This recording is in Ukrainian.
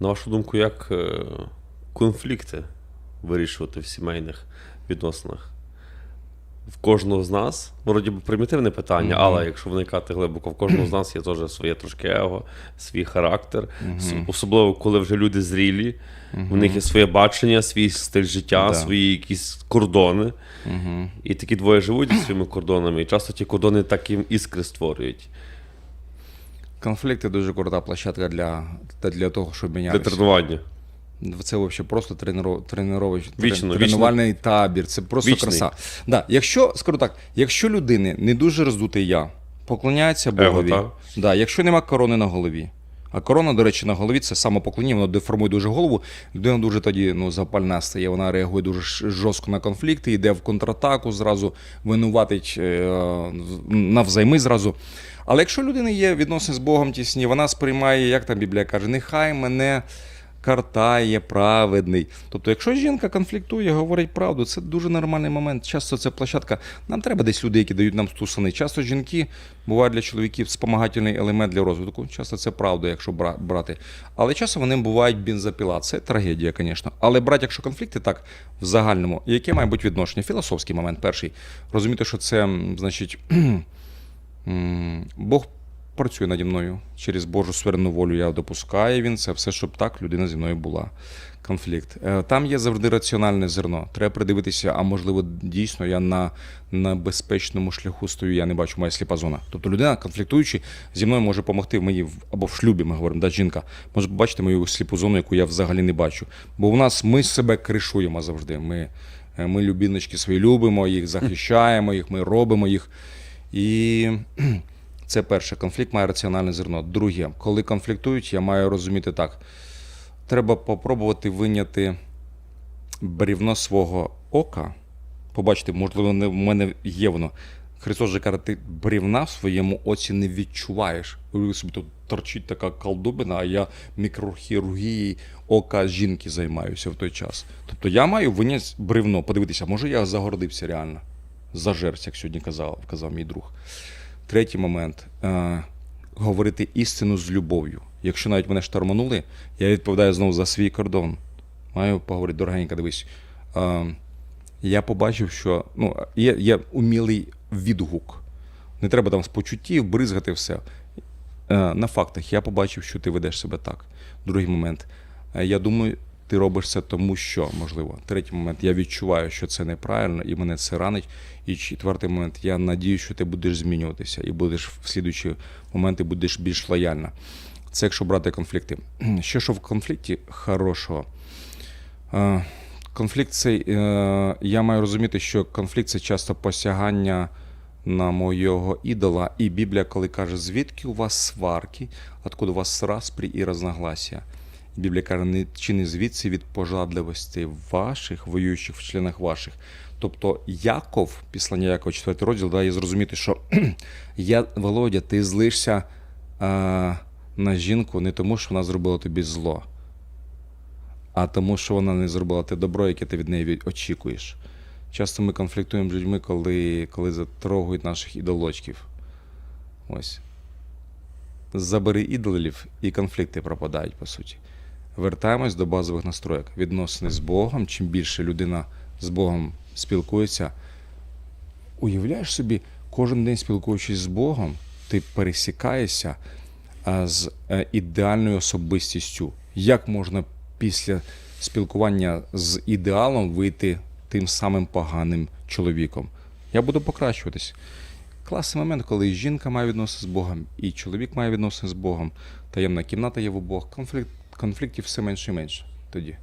На вашу думку, як е, конфлікти вирішувати в сімейних відносинах? В кожного з нас, вроді би примітивне питання, Мгм. але якщо вникати глибоко, в кожного з нас є теж своє трошки его, свій характер. С- Особливо, коли вже люди зрілі, в них є своє бачення, свій стиль життя, свої якісь кордони. І такі двоє живуть зі своїми кордонами, і часто ті кордони так їм іскри створюють Конфлікти дуже крута площадка для, для того, щоб для мінятися. тренування. Це взагалі просто тренуро- тренурович, Вічно, трен- тренувальний табір. Це просто Вічний. краса. Да, якщо, скажу так, якщо людини не дуже роздутий я, поклоняється Богові, Его, да, якщо нема корони на голові. А корона, до речі, на голові це самопоклоніння, воно деформує дуже голову. Людина дуже тоді ну, запальна стає, вона реагує дуже жорстко на конфлікти, йде в контратаку, зразу винуватить е, навзайми зразу. Але якщо людина є відносини з Богом тісні, вона сприймає, як там Біблія каже, нехай мене картає праведний. Тобто, якщо жінка конфліктує, говорить правду, це дуже нормальний момент. Часто це площадка. Нам треба десь люди, які дають нам стусани. Часто жінки бувають для чоловіків спомагательний елемент для розвитку. Часто це правда, якщо брати. Але часом вони бувають бензопіла. Це трагедія, звісно. Але брати, якщо конфлікти, так в загальному, яке має бути відношення? Філософський момент перший. Розуміти, що це, значить, Бог працює наді мною через Божу суверенну волю. Я допускаю він це все, щоб так людина зі мною була. Конфлікт. Е, Там є завжди раціональне зерно. Треба придивитися, а можливо, дійсно я на, на безпечному шляху стою, я не бачу моя сліпа зона. Тобто людина, конфліктуючи, зі мною може допомогти моїй або в шлюбі, ми говоримо, да, жінка, може побачити мою сліпу зону, яку я взагалі не бачу. Бо у нас ми себе кришуємо завжди. Ми, е, ми любіночки свої любимо, їх захищаємо, їх, ми робимо їх. І це перше, конфлікт має раціональне зерно. Друге, коли конфліктують, я маю розуміти так. Треба попробувати виняти брівно свого ока. Побачити, можливо, в мене є воно. Христос же каже, ти брівна в своєму оці не відчуваєш. Уяви собі тут торчить така колдобина, а я мікрохірургією ока жінки займаюся в той час. Тобто я маю виняти бревно, подивитися, може я загордився реально. Зажерся, як сьогодні казав, казав мій друг. Третій момент е, говорити істину з любов'ю. Якщо навіть мене шторманули, я відповідаю знову за свій кордон. Маю поговорити, дорогенька, дивись. Е, я побачив, що ну, є, є умілий відгук. Не треба там з почуттів бризгати все. Е, на фактах я побачив, що ти ведеш себе так. Другий момент. Я думаю, ти робиш це тому, що можливо. Третій момент, я відчуваю, що це неправильно, і мене це ранить. І четвертий момент, я надію, що ти будеш змінюватися і будеш в слідуючі моменти будеш більш лояльна. Це якщо брати конфлікти. Що що в конфлікті хорошого? Е, Конфлікт цей, е, я маю розуміти, що конфлікт це часто посягання на моєго ідола. І Біблія, коли каже, звідки у вас сварки, откуда у вас распрі і разногласія. Біблія каже, не, чи не звідси від пожадливості ваших, воюючих в членах ваших. Тобто Яков, післання Якова, 4 розділ, дає зрозуміти, що я, Володя, ти злишся а, на жінку не тому, що вона зробила тобі зло, а тому, що вона не зробила те добро, яке ти від неї очікуєш. Часто ми конфліктуємо з людьми, коли, коли затрогають наших ідолочків. Ось. Забери ідолів, і конфлікти пропадають, по суті. Вертаємось до базових настроєк. Відносини з Богом. Чим більше людина з Богом спілкується, уявляєш собі, кожен день спілкуючись з Богом, ти пересікаєшся з е, ідеальною особистістю. Як можна після спілкування з ідеалом вийти тим самим поганим чоловіком? Я буду покращуватись. Класний момент, коли жінка має відносини з Богом, і чоловік має відносини з Богом. Таємна кімната є в обох. Конфлікт, конфліктів все менше і менше тоді.